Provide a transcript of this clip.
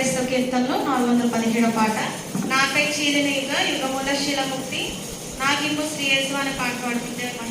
క్రైస్తవ కీర్తనలో నాలుగు వందల పదిహేడో పాట. నాకై చీలిన యుగ యుగముల శిలముక్తి. నాకింపు శ్రీయేశ్వ అనే పాట పాడుకుంటే పాడుతుంటే